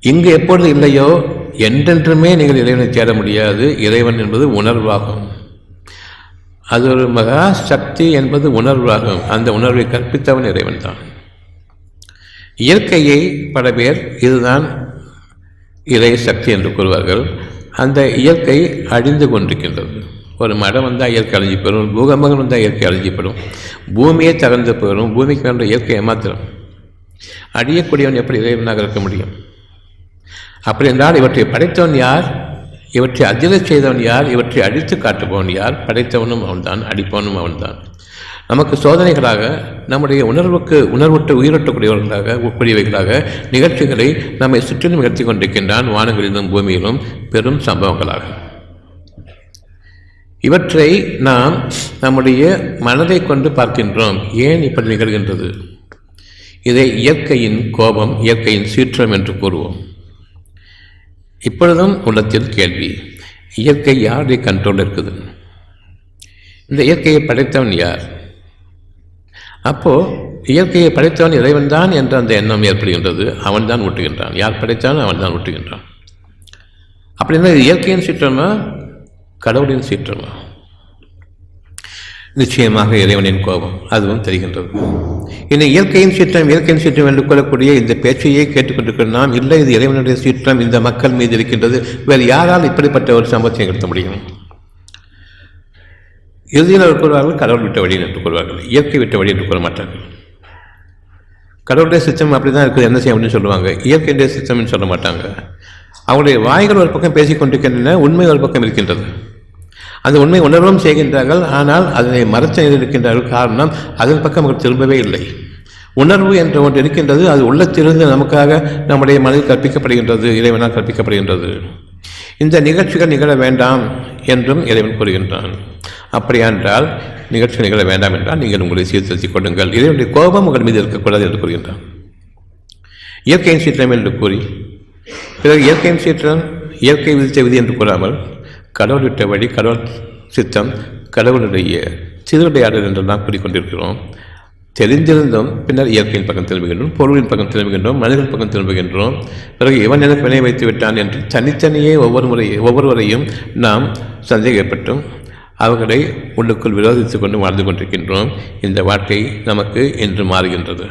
இங்கு எப்பொழுது இல்லையோ என்றென்றுமே நீங்கள் இறைவனை தேட முடியாது. இறைவன் என்பது உணர்வாகும். அது ஒரு மகா சக்தி என்பது உணர்வாகும். அந்த உணர்வை கற்பித்தவன் இறைவன் தான். இயற்கையை பல பேர் இதுதான் இறை சக்தி என்று கூறுவார்கள். அந்த இயற்கை அழிந்து கொண்டிருக்கின்றது. ஒரு மரம் வந்தால் இயற்கை அழிஞ்சு பூகம்பங்கள் வந்தால் இயற்கை அழிஞ்சு பூமியே தகர்ந்து போயிடும். பூமிக்கு வேண்ட இயற்கை ஏமாத்திரம். அழியக்கூடியவன் எப்படி இறைவனாக இருக்க முடியும்? அப்படி என்றால் இவற்றை படைத்தவன் யார்? இவற்றை அதிரச் செய்தவன் யார்? இவற்றை அடித்து காட்டுபவன் யார்? படைத்தவனும் அவன்தான் அடிப்பவனும் அவன்தான். நமக்கு சோதனைகளாக நம்முடைய உணர்வுக்கு உணர்வுற்று உயிரட்டக்கூடியவர்களாக கூடியவைகளாக நிகழ்ச்சிகளை நம்மை சுற்றிலும் நிகழ்த்தி கொண்டிருக்கின்றான் வானங்களிலும் பூமியிலும் பெரும் சம்பவங்களாக. இவற்றை நாம் நம்முடைய மனதை கொண்டு பார்க்கின்றோம். ஏன் இப்படி நிகழ்கின்றது? இதை இயற்கையின் கோபம் இயற்கையின் சீற்றம் என்று கூறுவோம். இப்பொழுதும் உள்ளத்தில் கேள்வி இயற்கை யாருடைய கண்ட்ரோல் இருக்குது? இந்த இயற்கையை படைத்தவன் யார்? அப்போது இயற்கையை படைத்தவன் இறைவன் தான் என்ற அந்த எண்ணம் ஏற்படுகின்றது. அவன்தான் ஊட்டுகின்றான். யார் படைத்தாலும் அவன்தான் ஊட்டுகின்றான். அப்படின்னா இயற்கையின் சீற்றமா கடவுளின் சீற்றமா? நிச்சயமாக இறைவனின் கோபம். அதுவும் தெரிகின்றது. இந்த இயற்கையின் சீற்றம் இயற்கையின் சீற்றம் என்று கூறக்கூடிய இந்த பேச்சையே கேட்டுக்கொண்டிருக்கிற நாம் இல்லை. இது இறைவனுடைய சீற்றம். இந்த மக்கள் மீது இருக்கின்றது. வேறு யாரால் இப்படிப்பட்ட ஒரு சம்பவத்தை நிகழ்த்த முடியும்? இறுதியில் அவர் கூறுவார்கள் கடவுள் விட்ட வழி என்று கூறுவார்கள். இயற்கை விட்ட வழி என்று கூற மாட்டார்கள். கடவுளுடைய சிஸ்டம் அப்படி தான் இருக்குது. என்ன செய்ய அப்படின்னு சொல்லுவாங்க. இயற்கையுடைய சிஸ்டம்னு சொல்ல மாட்டாங்க. அவருடைய வாய்கள் ஒரு பக்கம் பேசிக்கொண்டிருக்கின்றன உண்மை ஒரு பக்கம் இருக்கின்றது. அந்த உண்மை உணர்வும் செய்கின்றார்கள். ஆனால் அதனை மறைத்து இருக்கின்றார்கள். காரணம் அதன் பக்கம் அவர்கள் திரும்பவே இல்லை. உணர்வு என்ற ஒன்று இருக்கின்றது. அது உள்ளத்திலிருந்து நமக்காக நம்முடைய மனதில் கற்பிக்கப்படுகின்றது இறைவனால் கற்பிக்கப்படுகின்றது. இந்த நிகழ்ச்சிகள் நிகழ வேண்டாம் என்றும் இறைவன் கூறுகின்றான். அப்படியென்றால் நிகழ்ச்சி நிகழ வேண்டாம் என்றால் நீங்கள் உங்களை சீர்திருத்திக் கொள்ளுங்கள். இறைவனுடைய கோபம் உங்கள் மீது இருக்கக்கூடாது என்று கூறுகின்றான். இயற்கையின் சீற்றம் என்று கூறி பிறகு இயற்கையின் சீற்றம் இயற்கை விதித்த விதி என்று கூறாமல் கடவுள் விட்ட வழி கடவுள் சித்தம் கடவுளுடைய சிறுவிளையாடல் என்றெல்லாம் கூறிக்கொண்டிருக்கிறோம். தெரிந்திருந்தும் பின்னர் இயற்கையின் பக்கம் திரும்புகின்றோம் பொருளின் பக்கம் திரும்புகின்றோம் மனிதன் பக்கம் திரும்புகின்றோம். பிறகு இவன் எனக்கு வினை வைத்து விட்டான் என்று தனித்தனியே ஒவ்வொரு முறை ஒவ்வொருவரையும் நாம் சந்தேகப்பட்டும் அவர்களை உள்ளுக்குள் விரோதித்து கொண்டு வாழ்ந்து கொண்டிருக்கின்றோம். இந்த வாழ்க்கை நமக்கு இன்று மாறுகின்றது.